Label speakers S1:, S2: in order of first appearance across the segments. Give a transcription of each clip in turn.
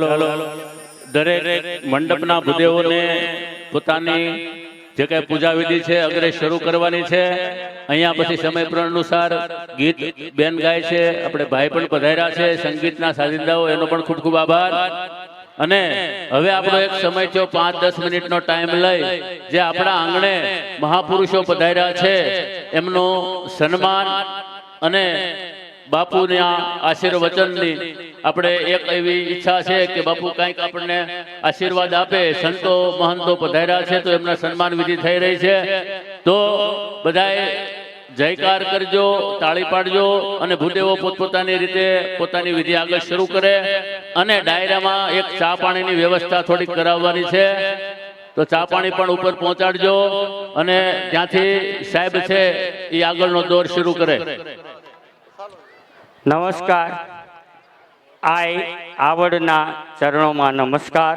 S1: ચાલો, દરેક મંડપના ભૂદેવોને પોતાની જે કઈ પૂજા વિધિ છે, અગ્રે શરૂ કરવાની છે. અહીંયા પછી સમય અનુસાર ગીત બેન ગાય છે, આપણે ભાઈ પણ પધાર્યા છે, સંગીતના સાજિંદાઓ, એનો પણ ખૂબ ખૂબ આભાર. અને હવે આપણો એક સમય થયો, પાંચ દસ મિનિટનો ટાઈમ લઈ, જે આપણા આંગણે મહાપુરુષો પધાર્યા છે. એમનું સન્માન અને બાપુના આશીર્વચનની આપણે એક એવી ઈચ્છા છે કે બાપુ કંઈક આપણને આશીર્વાદ આપે સંતો મહંતો પધાર્યા છે તો એમના સન્માન વિધિ થઈ રહી છે. તો બધાએ જયકાર કરજો તાળી પાડજો અને ભૂદેવો પોતપોતાની રીતે પોતાની વિધિ આગળ શરૂ કરે અને ડાયરામાં એક ચા પાણીની વ્યવસ્થા થોડીક કરાવવાની છે. તો ચા પાણી પણ ઉપર પહોંચાડજો અને ત્યાંથી સાહેબ છે એ આગળનો દોર શરૂ કરે.
S2: નમસ્કાર. આય આવડના ચરણોમાં નમસ્કાર.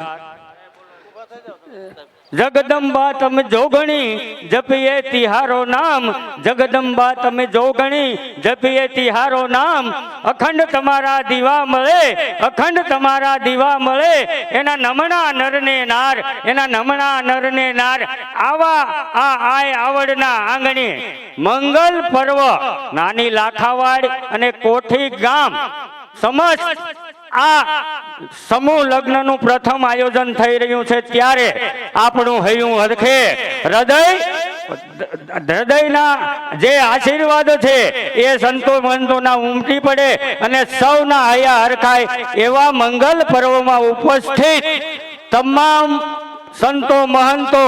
S2: જગદંબા તમે જોગણી જપીએ તિહારો નામ. જગદંબા તમે જોગણી જપીએ તિહારો નામ. અખંડ તમારા દીવા મળે, અખંડ તમારા દીવા મળે. એના નમણા નરને નાર, એના નમણા નરને નાર. આવા આ આય આવડના આંગણે. મંગલ પર્વ, નાની લાખાવાડ અને કોઠી ગામ. સમસ્ત આ સમૂહ લગ્નનું પ્રથમ આયોજન થઈ રહ્યું છે ત્યારે આપણું હૈયું હરખે હૃદય હૃદયના જે આશીર્વાદ છે એ સંતો મંતોના ઉમટી પડે અને સૌના હૈયા હરખાય એવા મંગલ પર્વમાં ઉપસ્થિત તમામ સંતો મહંતો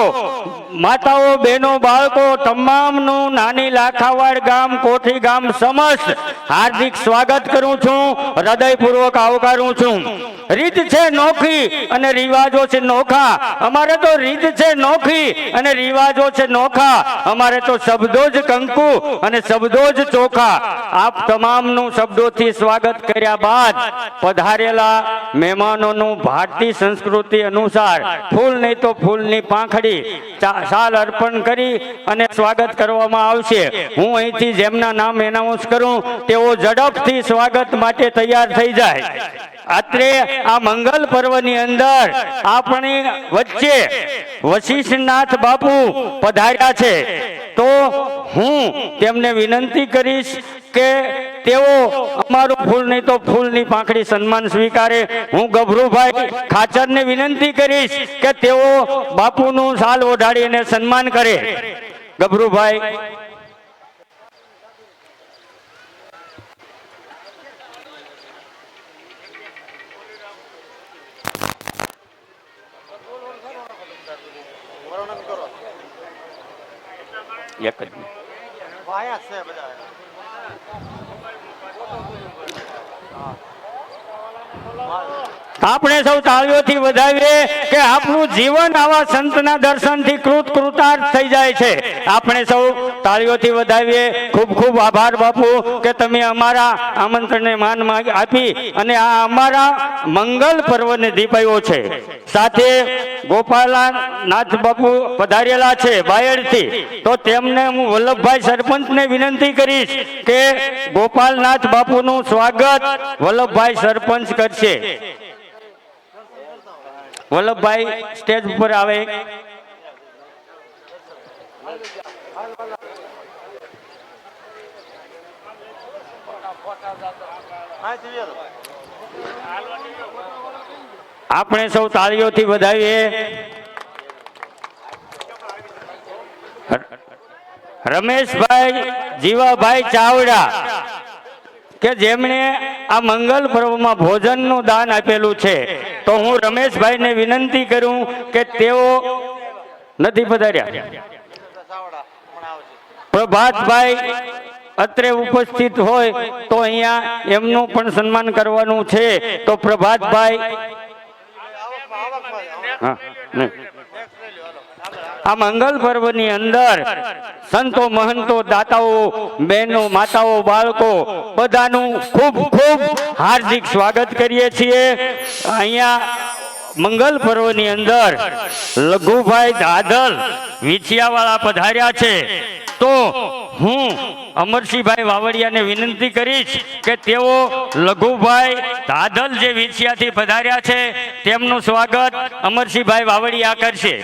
S2: માતાઓ, બહેનો, બાળકો, તમામનું નાની લાખાવાડ ગામ, કોઠી ગામ સમસ્ત હાર્દિક સ્વાગત કરું છું, હૃદયપૂર્વક આવકારું છું. રીત છે નોખી અને રિવાજો છે નોખા. અમારે તો રીત છે નોખી અને રિવાજો છે નોખા. અમારે તો શબ્દો જ કંકુ અને શબ્દો જ ચોખા. આપ તમામનું શબ્દોથી સ્વાગત કર્યા બાદ પધારેલા મહેમાનોનું ભારતીય સંસ્કૃતિ અનુસાર ફૂલ નહીં તો ફૂલની પાંખડી શાલ અર્પણ કરી અને સ્વાગત કરવામાં આવશે. હું અહીંથી જેમના નામ એનાઉન્સ કરું, તેઓ ઝડપથી સ્વાગત માટે તૈયાર થઈ જાય. અત્રે આ મંગલ પર્વની અંદર આપણી વચ્ચે વશિષ્ઠનાથ બાપુ પધાર્યા છે. તો હું તેમને વિનંતી કરીશ કે તેઓ અમારું ફૂલ નહીં તો ફૂલની પાંખડી સન્માન સ્વીકારે. હું ગભરુભાઈ ખાચરને વિનંતી કરીશ કે તેઓ બાપુનું સાલ ઓઢાડીને સન્માન કરે. ગભરુભાઈ એક જ આપણે સૌ તાળીઓથી વધાવીએ કે આપણું જીવન આવા સંતના દર્શનથી કૃત કૃતાર્થ થઈ જાય છે. આપણે સૌ તાળીઓથી વધાવીએ. ખૂબ ખૂબ આભાર બાપુ કે તમે અમારા આમંત્રણને માન આપી અને આ અમારા મંગલ પર્વને દીપાયો છે. સાથે ગોપાલનાથ બાપુ પધારેલા છે બાયડથી તો તેમને હું વલ્લભભાઈ સરપંચને વિનંતી કરીશ કે ગોપાલનાથ બાપુનું સ્વાગત વલ્લભભાઈ સરપંચ કરશે. વલ્લભભાઈ સ્ટેજ ઉપર આવે
S3: અહીંથી વેલો
S2: આપણે સૌ તાળીઓથી વધાવીએ રમેશભાઈ જીવાભાઈ ચાવડા કે જેમણે આ મંગલ પર્વમાં ભોજનનું દાન આપેલું છે તો હું રમેશભાઈને વિનંતી કરું કે તેઓ નથી પધાર્યા. પ્રભાતભાઈ અત્રે ઉપસ્થિત હોય તો અહીંયા એમનું પણ સન્માન કરવાનું છે. તો પ્રભાતભાઈ આ મંગલ પર્વની અંદર સંતો, મહંતો, દાતાઓ, બહેનો, માતાઓ, બાળકો બધાનું ખૂબ ખૂબ હાર્દિક સ્વાગત કરીએ છીએ. અહીંયા મંગલ પર્વની અંદર લઘુભાઈ દાદલ વિછિયાવાળા પધાર્યા છે. તો હું અમરસિંહભાઈ વાવડિયાને વિનંતી કરીશ કે તેઓ લઘુભાઈ ધાધલ જે વિછિયાથી પધાર્યા છે, તેમનું સ્વાગત અમરસિંહભાઈ વાવડિયા કરશે.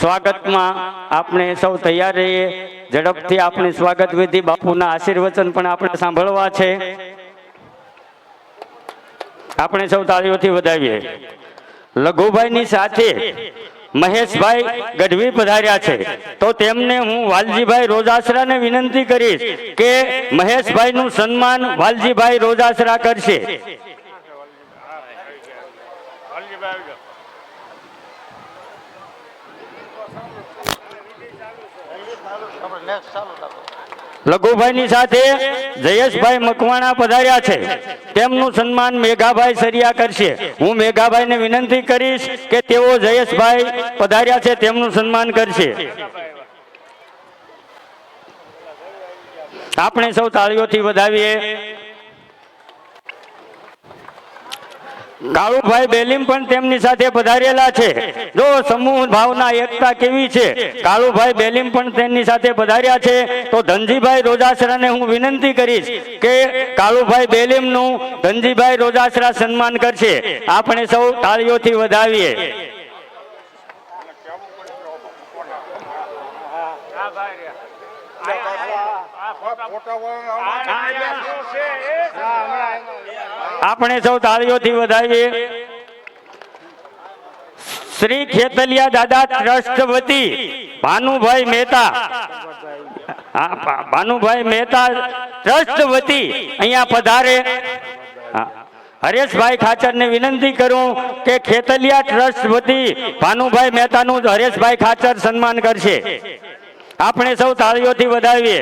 S2: સ્વાગતમાં આપણે સૌ તૈયાર રહીએ. ઝડપથી આપણે સ્વાગત વિધિ બાપુના આશીર્વચન પણ આપણે સાંભળવા છે. આપણે સૌ તાળીઓથી વધાવીએ. લઘુભાઈની સાથે મહેશભાઈ ગઢવી પધાર્યા છે. તો તેમને હું વાલજીભાઈ રોજાસરાને વિનંતી કરીશ કે મહેશભાઈનું સન્માન વાલજીભાઈ રોજાસરા કરશે.
S3: ચાલુ
S2: લઘુભાઈની સાથે જયેશભાઈ મકવાણા પધાર્યા છે. તેમનું સન્માન મેઘાભાઈ સરિયા કરશે. હું મેઘાભાઈને વિનંતી કરીશ કે તેઓ જયેશભાઈ પધાર્યા છે, તેમનું સન્માન કરશે. આપણે સૌ તાળીઓથી વધાવીએ. કાળુભાઈ બેલીમ પણ તેમની સાથે પધારેલા છે. જો સમૂહ ભાવના એકતા કેવી છે? કાળુભાઈ બેલીમ પણ તેમની સાથે પધાર્યા છે. તો ધનજીભાઈ રોજાસરાને હું વિનંતી કરીશ કે કાળુભાઈ બેલીમનું ધનજીભાઈ રોજાસરા સન્માન કરશે. આપણે સૌ તાળીઓથી વધાવીએ. આપણે સૌ તાળીઓથી વધાવીએ. શ્રી ખેતલિયા દાદા ટ્રસ્ટ વતી ભાનુભાઈ મહેતા. ભાનુભાઈ મહેતા ટ્રસ્ટ વતી અહીંયા પધારે. હરેશભાઈ ખાચરને વિનંતી કરું કે ખેતલિયા ટ્રસ્ટ વતી ભાનુભાઈ મહેતાનું હરેશભાઈ ખાચર સન્માન કરશે. આપણે સૌ તાળીઓથી વધાવીએ.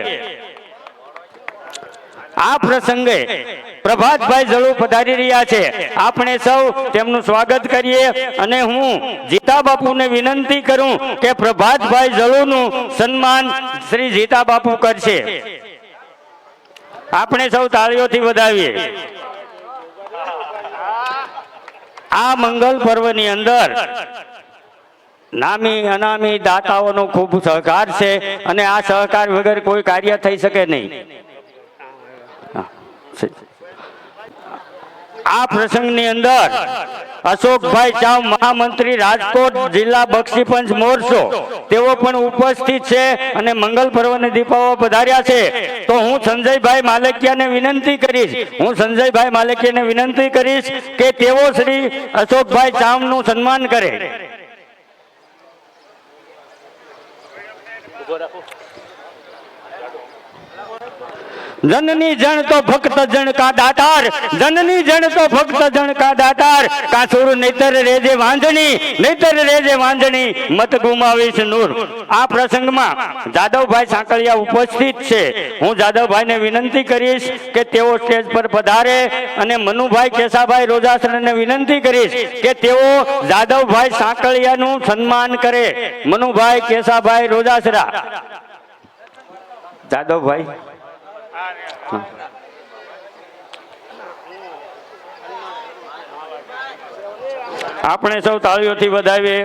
S2: આ પ્રસંગે પ્રભાતભાઈ જળુ પધારી રહ્યા છે. આપણે સૌ તેમનું સ્વાગત કરીએ અને હું જીતા બાપુને વિનંતી કરું કે પ્રભાતભાઈ જળુનું સન્માન શ્રી જીતા બાપુ કરશે. આપણે સૌ તાળીઓથી વધાવીએ. આ મંગલ પર્વની અંદર નામી અનામી દાતાઓનો ખૂબ સહકાર છે અને આ સહકાર વગર કોઈ કાર્ય થઈ શકે નહીં. આ પ્રસંગની અંદર અશોકભાઈ ચાવ મહામંત્રી રાજકોટ જિલ્લા બક્ષી પંચ મોરસો તેઓ પણ ઉપસ્થિત છે અને મંગલ પર્વને દીપાવો પધાર્યા છે. તો હું સંજયભાઈ માલકિયાને વિનંતી કરીશ, હું સંજયભાઈ માલકિયાને વિનંતી કરીશ કે તેઓ શ્રી અશોકભાઈ ચાવનું સન્માન કરે. જનની જણ તો ભક્ત જણ કા દાતાર, જનની જણ તો ભક્ત જણ કા દાતાર. કાસુર નહીતર રેજે વાંજણી નહીતર રેજે વાંજણી. મત ગુમાવીશ નૂર. આ પ્રસંગમાં જાદવભાઈ સાંકળિયા ઉપસ્થિત છે. હું જાદવભાઈને વિનંતી કરીશ કે તેઓ સ્ટેજ પર પધારે અને મનુભાઈ કેસાભાઈ રોજાસરને વિનંતી કરીશ કે તેઓ જાદવભાઈ સાંકળિયાનું સન્માન કરે. મનુભાઈ કેસાભાઈ રોજાસરા. જાદવભાઈ આપણે સૌ તાળીઓથી વધાવીએ.